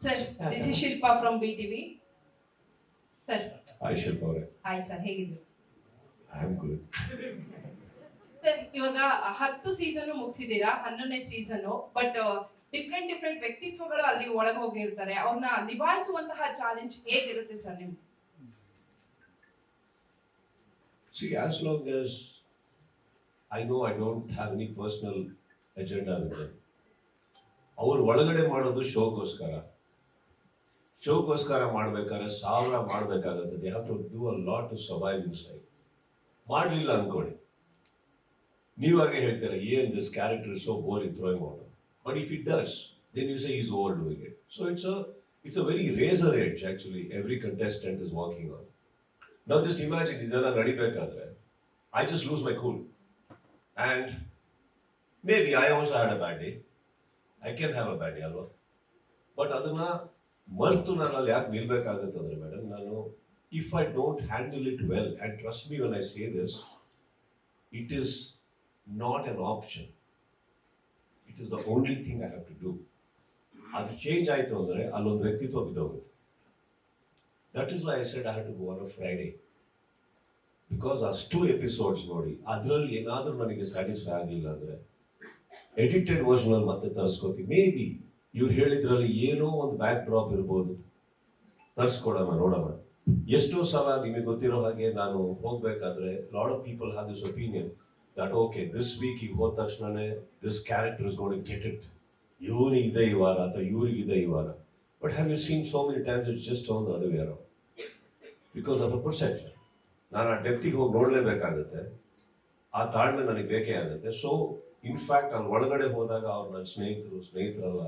Sir this is Shilpa from B TV sir hi Shilpa ಅವರೇ. Hi sir ಹೇಗಿದ್ರು I am good sir ಇವಾಗ ಹತ್ತು season ಮುಗಿಸಿದೀರಾ ಹನ್ನೊಂದನೇ ಸೀಸನ್ ಬಟ್ ಡಿಫ್ರೆಂಟ್ ಡಿಫ್ರೆಂಟ್ ವ್ಯಕ್ತಿತ್ವಗಳು ಅಲ್ಲಿ ಒಳಗೆ ಹೋಗಿರ್ತಾರೆ. ಅವ್ರನ್ನ ನಿಭಾಯಿಸುವಂತಹ ಚಾಲೆಂಜ್ ಹೇಗಿರುತ್ತೆ ಸರ್ ನಿಮ್ಗೆ? See, as long as I know I don't have any personal agenda with them, ಅವ್ರು ಒಳಗಡೆ ಮಾಡೋದು ಶೋಗೋಸ್ಕರ ಶೋಗೋಸ್ಕರ ಮಾಡ್ಬೇಕಾದ್ರೆ ಸಾವಿರ ಮಾಡ್ಬೇಕಾಗತ್ತೆ. They have to do a lot to survive inside ಮಾಡಲಿಲ್ಲ ಅನ್ಕೊಳ್ಳಿ. ನೀವಾಗೆ ಹೇಳ್ತೀರಾ, ಏನ್ this character so bore in throwing out but if it does then you say is over doing it so it's a it's a very razor edge actually every contestant is walking on ನಾವು just imagine ಇದೆಲ್ಲ ನಡಿಬೇಕಾದ್ರೆ I just lose my cool and maybe I also had a bad day I can have a bad day ಅಲ್ವಾ? But ಅದನ್ನ ಮರ್ತು ನಾನು ಅಲ್ಲಿ ಯಾಕೆ ನಿಲ್ಬೇಕಾಗುತ್ತೆ ಅಂದ್ರೆ ಮೇಡಮ್ ನಾನು if I don't handle it well and trust me when I say this it is not an option it is the only thing I have to do ಅದು ಚೇಂಜ್ ಆಯಿತು ಅಂದರೆ ಅಲ್ಲೊಂದು ವ್ಯಕ್ತಿತ್ವ ಬಿದ್ದೋಗುತ್ತೆ. That is why I said I have to go on a Friday because ಅಷ್ಟು episodes ನೋಡಿ, ಅದರಲ್ಲಿ ಏನಾದರೂ ನನಗೆ ಸ್ಯಾಟಿಸ್ಫೈ ಆಗಲಿಲ್ಲ ಅಂದರೆ ಎಡಿಟೆಡ್ ವರ್ಷನಲ್ಲಿ ಮತ್ತೆ ತರಿಸ್ಕೋತೀವಿ ಮೇ ಬಿ ಇವ್ರು ಹೇಳಿದ್ರಲ್ಲಿ ಏನೋ ಒಂದು ಬ್ಯಾಕ್ ಡ್ರಾಪ್ ಇರ್ಬೋದು. ತರ್ಸ್ಕೊಡೋಣ ನೋಡೋಣ ಎಷ್ಟೋ ಸಲ ನಿಮಗೆ ಗೊತ್ತಿರೋ ಹಾಗೆ ನಾನು ಹೋಗ್ಬೇಕಾದ್ರೆ lot of people have this opinion that okay this week ಈಗ ಹೋದ ತಕ್ಷಣನೇ this character is got get it ಇವನಿಗಿದೆ ಈ ವಾರ ಅಥವಾ ಇವ್ರಿಗಿದೆ ಈ ವಾರ. But have you seen so many times it's just on ಅದು around because of a perception ನಾನು ಆ ಡೆಪ್ತಿಗೆ ಹೋಗಿ ನೋಡಲೇಬೇಕಾಗುತ್ತೆ. ಆ ತಾಳ್ಮೆ ನನಗೆ ಬೇಕೇ ಆಗುತ್ತೆ. ಸೊ ಇನ್ಫ್ಯಾಕ್ಟ್ ಅಲ್ಲಿ ಒಳಗಡೆ ಹೋದಾಗ ಅವ್ರು ನನ್ನ ಸ್ನೇಹಿತರು, ಸ್ನೇಹಿತರಲ್ಲ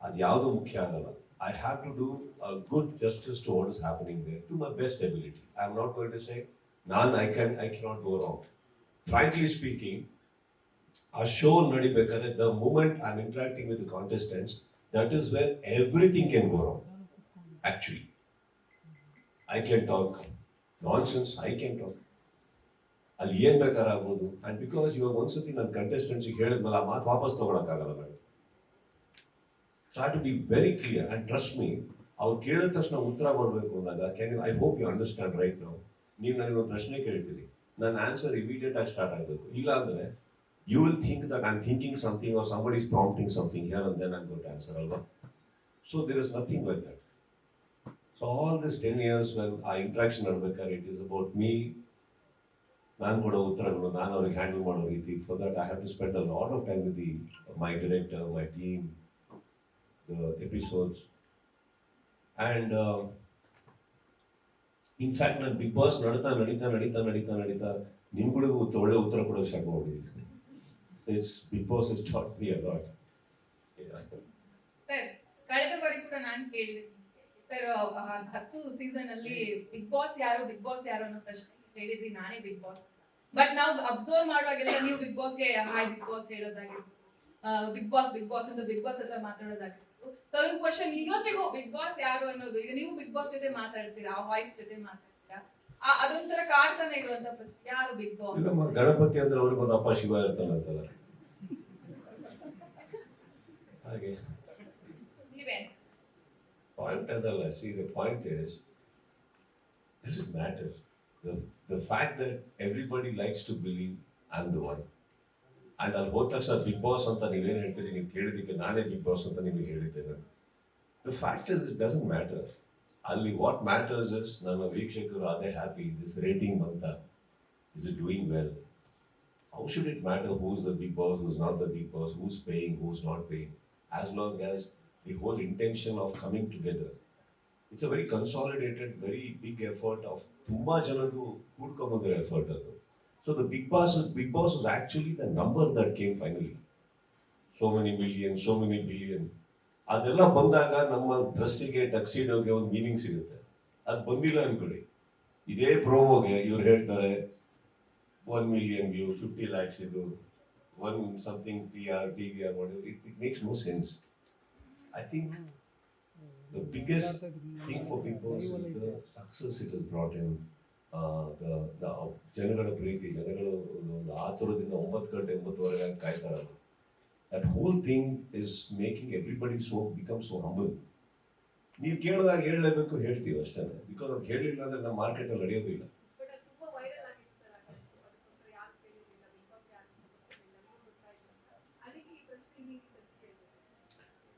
ಅದು ಯಾವುದು ಮುಖ್ಯ ಆಗಲ್ಲ I have to do a good justice to what is happening there to my best ability I am not going to say ನಾನು I can I cannot go wrong frankly speaking ಆ show ನಡಿಬೇಕಾದ್ರೆ the moment I am interacting with contestants that is where everything can go wrong actually I can talk nonsense I can talk ಅಲ್ಲಿ ಏನ್ ಬೇಕಾದ್ರೆ ಆಗ್ಬೋದು. And because ಇವಾಗ ಒಂದ್ಸತಿ ನನ್ನ ಕಂಟೆಸ್ಟೆಂಟ್ಸಿಗೆ ಹೇಳಿದ್ಮೇಲೆ ಆ ಮಾತು ವಾಪಸ್ ತಗೊಳಕ್ಕಾಗಲ್ಲ madam so to be very clear and trust me ಅವ್ರು ಕೇಳಿದ ತಕ್ಷಣ ಉತ್ತರ ಬರಬೇಕು ಅಂದಾಗ can you I hope you understand right ನಾವು ನೀವು ನನಗೆ ಒಂದು ಪ್ರಶ್ನೆ ಕೇಳ್ತೀರಿ ನನ್ನ ಆನ್ಸರ್ ಇಮಿಡಿಯೇಟ್ ಆಗಿ ಸ್ಟಾರ್ಟ್ ಆಗಬೇಕು. ಇಲ್ಲ ಅಂದ್ರೆ you will think that I am thinking something or somebody is prompting something here and then I'm got answer ಅಲ್ವಾ? So there is nothing like that so all this ten years when ಆ interaction ನಡ್ಬೇಕಾದ್ರೆ it is about me ನಾನು ಕೊಡೋ ಉತ್ತರಗಳು, ನಾನು ಅವ್ರಿಗೆ handle ಮಾಡೋ ರೀತಿ. For that I have to spend a lot of time with the my director my team the episodes and in fact ನಾನು ಬಿಗ್ ಬಾಸ್ ನಡೀತಾ ನಡೀತಾ ನಡೀತಾ ನಡೀತಾ ನಡೀತಾ ನಿಮ್ಗಳಿಗೂ ಒಳ್ಳೆ ಉತ್ತರ ಕೊಡೋಕೆ ಸ್ಟಾರ್ಟ್ ಮಾಡಿದ್ದೀನಿ it's Bigg Boss is taught be a sir ಕಳೆದ ಬಾರಿ ಕೂಡ ನಾನು ಕೇಳಿದೆ ಸರ್ ಹತ್ತು ಸೀಸನ್ ಅಲ್ಲಿ ಬಿಗ್ ಬಾಸ್ ಯಾರು ಬಿಗ್ ಬಾಸ್ ಯಾರು ಅನ್ನೋ ಪ್ರಶ್ನೆ ಹೇಳಿದ್ರಿ ನಾನೇ ಬಿಗ್ ಬಾಸ್ ಬಟ್ ನಾವು ಅಬ್ಸರ್ವ್ ಮಾಡುವಾಗೆಲ್ಲ ನೀವು ಬಿಗ್ ಬಾಸ್ಗೆ ಹಾಯ್ ಬಿಗ್ ಬಾಸ್ ಹೇಳೋದಾಗಿರ್ಬೋದು. ಬಿಗ್ ಬಾಸ್ ಬಿಗ್ ಬಾಸ್ ಅಂತ ಬಿಗ್ ಬಾಸ್ ಹತ್ರ ಮಾತಾಡೋದಾಗಿರ್ಬೋದು. ಒಂದು ಕ್ವಶನ್ ಇವತ್ತಿಗೂ ಬಿಗ್ ಬಾಸ್ ಯಾರು ಅನ್ನೋದು. ಈಗ ನೀವು ಬಿಗ್ ಬಾಸ್ ಜೊತೆ ಮಾತಾಡ್ತೀರಾ? ಆ ವಾಯ್ಸ್ ಜೊತೆ ಮಾತಾಡ್ತೀರಾ? ಅದೊಂಥರ ಕಾಡ್ತಾನೆ ಇರುವಂತ ಪ್ರಶ್ನೆ. ಯಾರು ಬಿಗ್ ಬಾಸ್ ಗಣಪತಿ ಅಂದ್ರೆ ಅವ್ರಿಗೆ ಒಂದು ಅಪ್ಪ ಶಿವ ಇರ್ತಾನಂತಲ್ಲ ಹಾಗೆ. ನೀವೇ? ಪಾಯಿಂಟ್ ಅದಲ್ಲ see the point is this is matter the fact that everybody likes to believe I am the one and ಅಲ್ಲಿ ಹೋದ ತಕ್ಷಣ ಬಿಗ್ ಬಾಸ್ ಅಂತ ನೀವೇನು ಹೇಳ್ತೀರಿ ನೀವು ಕೇಳಿದ್ದಕ್ಕೆ ನಾನೇ ಬಿಗ್ ಬಾಸ್ ಅಂತ ನಿಮಗೆ ಹೇಳಿದ್ದೆ ನಾನು. The fact is it doesn't matter ಅಲ್ಲಿ ವಾಟ್ ಮ್ಯಾಟರ್ಸ್ ಇಸ್ ನನ್ನ ವೀಕ್ಷಕರು ಅದೇ ಹ್ಯಾಪಿ ದಿಸ್ ರೇಟಿಂಗ್ ಅಂತ is it doing well how should it matter who's the Bigg Boss who's not the Bigg Boss who's paying who's not paying as long as the whole intention of coming together. It's a very consolidated, very big effort of ತುಂಬಾ ಜನದ್ದು ಕೂಡ್ಕೊಂಬಂದಿರೋ effort ಅದು. So the Bigg Boss Bigg Boss was actually the number that came finally so many million so many billion ಅದೆಲ್ಲ ಬಂದಾಗ ನಮ್ಮ ಡ್ರೆಸ್ಸಿಗೆ ಟಕ್ಸಿಡೋಗೆ ಒಂದು meaning ಸಿಗುತ್ತೆ ಅದು ಬಂದಿಲ್ಲ ಅನ್ಕೊಳ್ಳಿ ಇದೇ ಪ್ರೋಮೋಗೆ ಇವ್ರು ಹೇಳ್ತಾರೆ one million view fifty lakhs ಇದು one something P R T V R ಮಾಡಿ it it makes no sense I think the biggest thing for Big success it the success it has brought in. ಜನಗಳ ಪ್ರೀತಿ ಜನಗಳು ಒಂದು ಆತುರದಿಂದ ಒಂಬತ್ತು ಗಂಟೆ ಒಂಬತ್ತುವರೆಗೆ ಕಾಯ್ತಾರಲ್ಲ that whole thing is making everybody so become so humble ನೀವು ಕೇಳಿದಾಗ ಹೇಳಲೇಬೇಕು ಹೇಳ್ತೀವಿ ಅಷ್ಟೇ. ಬಿಕಾಸ್ ಅದು ಹೇಳಿಲ್ಲ ಅಂದ್ರೆ ನಮ್ಮ ಮಾರ್ಕೆಟಲ್ಲಿ ನಡೆಯೋದಿಲ್ಲ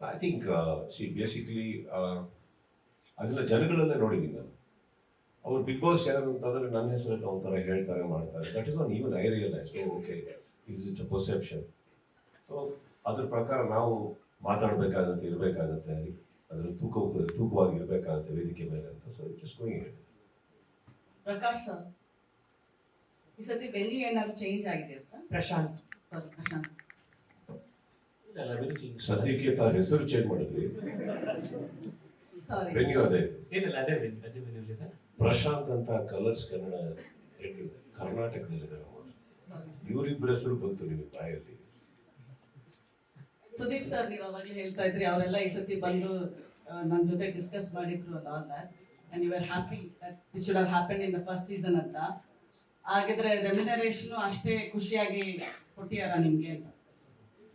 ಐ ಥಿಂಕ್ ಸಿ ಬೇಸಿಕ್ಲಿ ಅದನ್ನ ಜನಗಳನ್ನೇ ನೋಡಿದ್ದೀನಿ ನಾನು. ಅವ್ರು ಬಿಗ್ ಬಾಸ್ ಯಾರು ಅಂತಂದ್ರೆ ನನ್ನ ಹೆಸರು ಒಂಥರ ಹೇಳ್ತಾರೆ ಮಾಡ್ತಾರೆ. That is one even I realise okay is it's a perception so ಅದ್ರ ಪ್ರಕಾರ ನಾವು ಮಾತಾಡಬೇಕಾಗತ್ತೆ ಇರಬೇಕಾಗತ್ತೆ. ಅದ್ರ ತೂಕ ತೂಕವಾಗಿ ಇರಬೇಕಾಗತ್ತೆ ವೇದಿಕೆ ಮೇಲೆ ಅಂತ. So it's going Prakash sir ಈ ಸತಿ ವೆನ್ಯೂ ಏನಾದ್ರು ಚೇಂಜ್ ಆಗಿದೆ ಸರ್? ಪ್ರಶಾಂತ್ ಸರ್ ಪ್ರಶಾಂತ್. ಸದ್ಯಕ್ಕೆ ತಾ ಹೆಸರು ಚೇಂಜ್ ಮಾಡಿದ್ವಿ ಸಾರಿ ವೆನ್ಯೂ ಅದೇ. ಇಲ್ಲ ಅದೇ ವೆನ್ಯೂ ಅದೇ ವೆನ್ಯೂ ಇದೆ. ಪ್ರಶಾಂತ್ ಅಂತ ಕಲರ್ಸ್ ಕನ್ನಡ ಹೆಣ್ಣು ಕರ್ನಾಟಕದಲ್ಲಿದ್ದಾರೆ ಇವರಿಬ್ಬರ ಹೆಸರು ಬಂತು ನಿಮ್ಮ ಬಾಯಲ್ಲಿ ಸುದೀಪ್ ಸರ್ ನೀವು ಅವಾಗಲೇ ಹೇಳ್ತಾ ಇದ್ರಿ ಅವರೆಲ್ಲ ಈ ಸತಿ ಬಂದು ನನ್ನ ಜೊತೆ ಡಿಸ್ಕಸ್ ಮಾಡಿದ್ರು ಅಂತ all that and you are happy that this should have happen in the first season ಅಂತ. ಹಾಗಿದ್ರೆ ರೆಮ್ಯುನರೇಷನ್ ಅಷ್ಟೇ ಖುಷಿಯಾಗಿ ಕೊಟ್ಟಿಯಾರ ನಿಮ್ಗೆ ಅಂತ?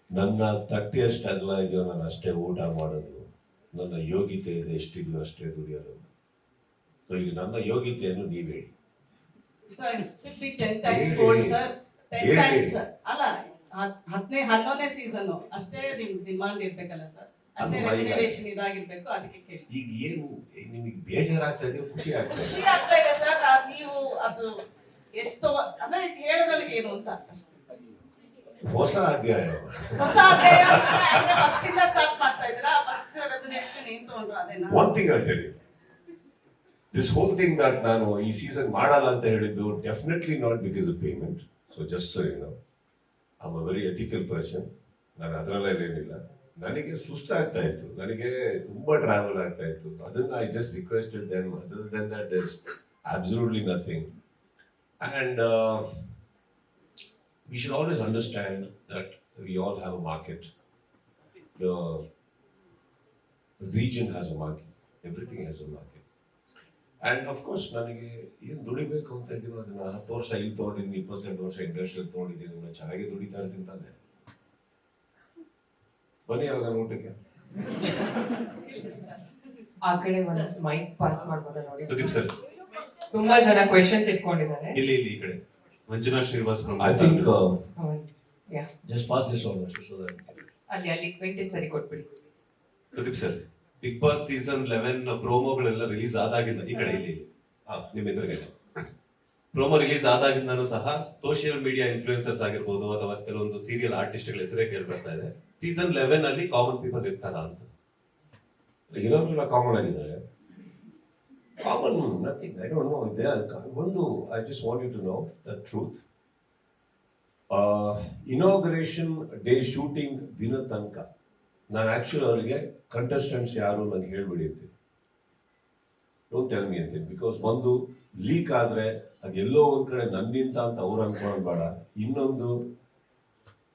ನನ್ನ ತಟ್ಟಿ ಅಷ್ಟು ಅಗಲ ಇದೆಯೋ ನಾನು ಅಷ್ಟೇ ಊಟ ಮಾಡೋದು. ನನ್ನ ಯೋಗ್ಯತೆ ಇದೆ ಎಷ್ಟಿದೆಯೋ ಅಷ್ಟೇ ದುಡಿಯೋದು. ಸೊ ಈಗ ನನ್ನ ಯೋಗ್ಯತೆಯನ್ನು ನೀವು ಹೇಳಿ ಅಲ್ಲ ಹತ್- ಹತ್ತನೇ ಹನ್ನೊಂದನೇ ಸೀಸನ್ ಅಷ್ಟೇ ನಿಮ್ ಡಿಮಾಂಡ್ ಇರ್ಬೇಕಲ್ಲ ಸರ್ ಅಷ್ಟೇ ಅದು ಮೈದಾನ. ರೆಮ್ಯುನರೇಷನ್ ಇದಾಗಿರ್ಬೇಕು ಅದಕ್ಕೆ ಕೇಳಿ. ಈಗ ಏನು ನಿಮಗೆ ಬೇಜಾರಾಗ್ತಾ ಇದೆ ಖುಷಿ ಆಗ್ತಾ ಖುಷಿ ಆಗ್ತಾ ಇದೆ ಸರ್ ನೀವು ಅದು ಎಷ್ಟೋ ಅಂದ್ರೆ ಏನು ಅಂತ ಅಷ್ಟೇ. ಹೊಸ ಅಧ್ಯಾಯ. ಹೊಸ ಅಧ್ಯಾಯ ಫಸ್ಟ್ ಇಂದ ಸ್ಟಾರ್ಟ್ ಮಾಡ್ತಾ ಇದ್ದೀರಾ? ಫಸ್ಟ್ ರೆಮ್ಯುನರೇಷನ್ ಏನ್ ತಗೊಂಡ್ರು ಅದೇನಾ? ಒನ್ ಥಿಂಗ್ ಅಂತ ಹೇಳಿ. ದಿಸ್ ಹೋಲ್ ಥಿಂಗ್ ದಟ್ ನಾನು ಈ ಸೀಸನ್ ಮಾಡಲ್ಲ ಅಂತ ಹೇಳಿದ್ದು definitely not because of payment so just so you know I a very ethical person ನಾನು ಅದರಲ್ಲೆಲ್ಲ ಏನಿಲ್ಲ. ನನಗೆ ಸುಸ್ತಾಗ್ತಾ ಇತ್ತು. ನನಗೆ ತುಂಬಾ ಟ್ರಾವೆಲ್ ಆಗ್ತಾ ಇತ್ತು. ಅದನ್ನ I just requested then other then that is absolutely nothing and we should always understand that we all have a market. The region has a market. Everything has a market. And of course, ನನಗೆ ಏನು ದುಡಿಬೇಕು ಅಂತ ಇದ್ದೀನೋ ಅದನ್ನ ಹತ್ತು ವರ್ಷ ಇಲ್ಲಿ ತೊಗೊಂಡಿದ್ದೀನಿ ಇಪ್ಪತ್ತೆಂಟು ವರ್ಷ ಇಂಡಸ್ಟ್ರಿಯಲ್ಲಿ ತೊಗೊಂಡಿದ್ದೀನಿ ನಾನು ಚೆನ್ನಾಗಿ ದುಡಿತಾ ಇರ್ತೀನಿ ತಾನೆ. ಬನ್ನಿ ಅವಾಗ ಊಟಕ್ಕೆ. ಆ ಕಡೆ ಒಂದು ಮೈಕ್ ಪಾಸ್ ಮಾಡ್ಬೋದಾ ನೋಡಿ? ಪ್ರದೀಪ್ ಸರ್. ತುಂಬಾ ಜನ ಕ್ವೆಶ್ಚನ್ಸ್ ಇಟ್ಕೊಂಡಿದ್ದಾರೆ. ಇಲ್ಲಿ ಇಲ್ಲಿ ಈ ಕಡೆ. Manjunath Srinivas I think ya just pass this over so that ಅಲ್ಲಿ ಅಲ್ಲಿ ವೆಂಕಟೇಶ್ ಸರಿ ಕೊಟ್ಬಿಡಿ. Pradeep sir. Bigg Boss season eleven ಪ್ರೋಮೋಗಳೆಲ್ಲ release ಆದಾಗಿಂದ ಈ ಕಡೆ ಇಲ್ಲಿ. ನಿಮ್ಮ ಎದುರುಗಡೆ. ಪ್ರೋಮೋ ರಿಲೀಸ್ ಆದಾಗಿಂದನೂ ಸಹ ಸೋಷಿಯಲ್ ಮೀಡಿಯಾ ಇನ್ಫ್ಲುಯೆನ್ಸರ್ಸ್ ಆಗಿರ್ಬೋದು ಅಥವಾ ಕೆಲವೊಂದು ಸೀರಿಯಲ್ ಆರ್ಟಿಸ್ಟ್ಗಳ ಹೆಸರೇ ಕೇಳ್ಬರ್ತಾ ಇದೆ. ಸೀಸನ್ ಲೆವೆನ್ ಅಲ್ಲಿ ಕಾಮನ್ ಪೀಪಲ್ ಇರ್ತಾರ ಅಂತ. ಇರೋರೆಲ್ಲ ಕಾಮನ್ ಆಗಿದ್ದಾರೆ. Common nothing I don't know ಇದೆ ಒಂದು I just want you to know the truth inauguration day shooting ದಿನ ತನಕ. ನಾನು ಆ್ಯಕ್ಚುಲಿ ಅವರಿಗೆ ಕಂಟೆಸ್ಟೆಂಟ್ಸ್ ಯಾರು ನಂಗೆ ಹೇಳ್ಬಿಡಿ ಅಂತೀನಿ. ಡೋಂಟ್ ಟೆಲ್ ಮಿ ಅಂತೀನಿ. ಬಿಕಾಸ್ ಒಂದು ಲೀಕ್ ಆದರೆ ಅದು ಎಲ್ಲೋ ಒಂದು ಕಡೆ ನನ್ನಿಂದ ಅಂತ ಅವ್ರು ಅನ್ಕೊಳ್ಳೋದು ಬೇಡ. ಇನ್ನೊಂದು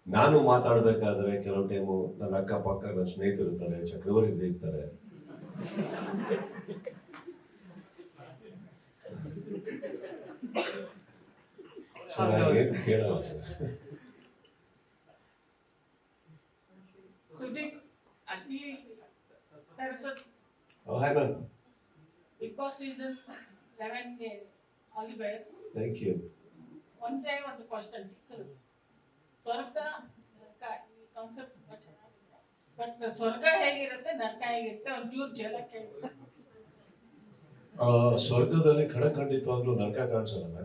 ನಾನು ಮಾತಾಡಬೇಕಾದ್ರೆ ಕೆಲವು ಟೈಮು ನನ್ನ ಅಕ್ಕಪಕ್ಕ ನನ್ನ ಸ್ನೇಹಿತರು ಇರ್ತಾರೆ ಚಕ್ರವರ್ತಿ ಇರ್ತಾರೆ. ಸೊ ಏನು ಕೇಳಲ್ಲ sir Sudeep ma'am. Bigg Boss season ಲೆವೆನ್ಗೆ all the best Thank you. ಒಂದೇ ಒಂದು ಕ್ವಶನ್ ಸ್ವರ್ಗ ನರಕ ಈ ಕಾನ್ಸೆಪ್ಟ್ ತುಂಬಾ ಚೆನ್ನಾಗಿದೆ. ಬಟ್ ಸ್ವರ್ಗ ಹೇಗಿರುತ್ತೆ ನರಕ ಹೇಗಿರುತ್ತೆ ಒಂಚೂರು ಜಲಕ್ಕೆ ಕೇಳಿ. ಸ್ವರ್ಗದಲ್ಲಿ ಖಡಖಂಡಿತವಾಗ್ಲೂ ನರಕ ಕಾಣಿಸಲ್ಲ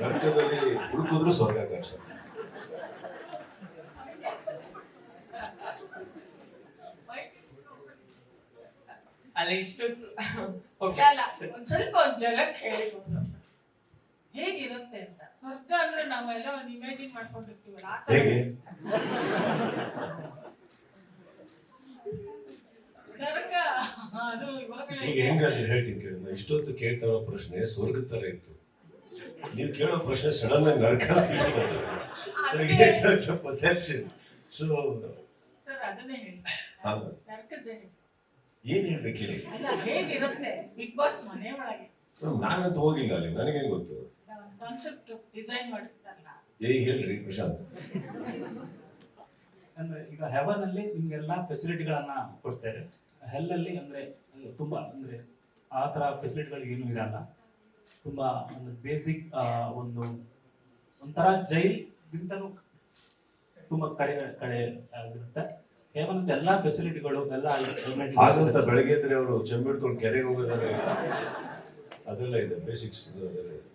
ನರಕದಲ್ಲಿ ಹುಡುಕಿದ್ರು ಸ್ವರ್ಗ ಕಾಣಿಸಲ್ಲ. ಅಲ್ಲಿ ಇಷ್ಟು ಒಂದ್ ಸ್ವಲ್ಪ ಒಂದು ಜಲಕ್ಕೆ ಹೇಳಿಬೋದು ಹೇಗಿರುತ್ತೆ ಅಂತ. ಸ್ವರ್ಗ ಅಂದ್ರೆ ನಾವೆಲ್ಲ ಒಂದು ಇಮ್ಯಾಜಿನ್ ಮಾಡ್ಕೊಂಡಿರ್ತೀವಲ್ಲ ಆ ಥರ. ಹೇಗೆ? ನರಕ ಅದು ಇವಾಗಲೇ ಈಗ ಹೆಂಗಾದ್ರೆ ಹೇಳ್ತೀನಿ ಕೇಳಿ ನಾನು ಇಷ್ಟೊತ್ತು ಕೇಳ್ತಾ ಇರೋ ಪ್ರಶ್ನೆ ಸ್ವರ್ಗ ತರ ಇತ್ತು. ನೀವು ಕೇಳೋ ಪ್ರಶ್ನೆ ಸಡನ್ ಆಗಿ ನರಕ ಪರ್ಸೆಪ್ಷನ್ ಸೊ ಸರ್ ಅದನ್ನೇ ಹೇಳಿ. ಹಾ. ನರಕದ್ದೇ ಹೇಳಿ ಏನ್ ಹೇಳ್ಬೇಕು ಹೇಳಿ? ಬಿಗ್ ಬಾಸ್ ಮನೆ ಒಳಗೆ. ನಾನಂತ ನಾನಂತೂ ಹೋಗಿಲ್ಲ ಅಲ್ಲಿ ನನಗೇನ್ ಗೊತ್ತು? ಕಾನ್ಸೆಪ್ಟ್ ಡಿಸೈನ್ ಮಾಡಿರ್ತಾರಲ್ಲ. ಏ ಹೇಳ್ರಿ ಪ್ರಶಾಂತ್. ಅಂದ್ರೆ ಈಗ ಹೆವನ್ ಅಲ್ಲಿ ನಿಮ್ಗೆಲ್ಲ ಫೆಸಿಲಿಟಿಗಳನ್ನ ಕೊಡ್ತಾರೆ. ಹೆಲ್ ಅಲ್ಲಿ ಅಂದ್ರೆ ತುಂಬಾ ಅಂದ್ರೆ ಆ ತರ ಫೆಸಿಲಿಟಿಗಳು ಏನು ಇರಲ್ಲ ತುಂಬಾ ಒಂದು ಬೇಸಿಕ್ ಒಂದು ಒಂಥರ ಜೈಲ್ ಗಿಂತನೂ ತುಂಬಾ ಕಡೆ ಕಡೆ ಆಗಿರುತ್ತೆ. ಕೇವಲ ಎಲ್ಲ ಫೆಸಿಲಿಟಿಗಳು ಎಲ್ಲ ಹಾಗಂತ ಬೆಳಗ್ಗೆ ಅವರು ಚೆಂಬಿಡ್ಕೊಂಡು ಕೆರೆಗೆ ಹೋಗೋದಾರೆ ಇಲ್ಲ. ಅದೆಲ್ಲ ಇದೆ ಬೇಸಿಕ್ಸ್ ಅದೆಲ್ಲ ಇದೆ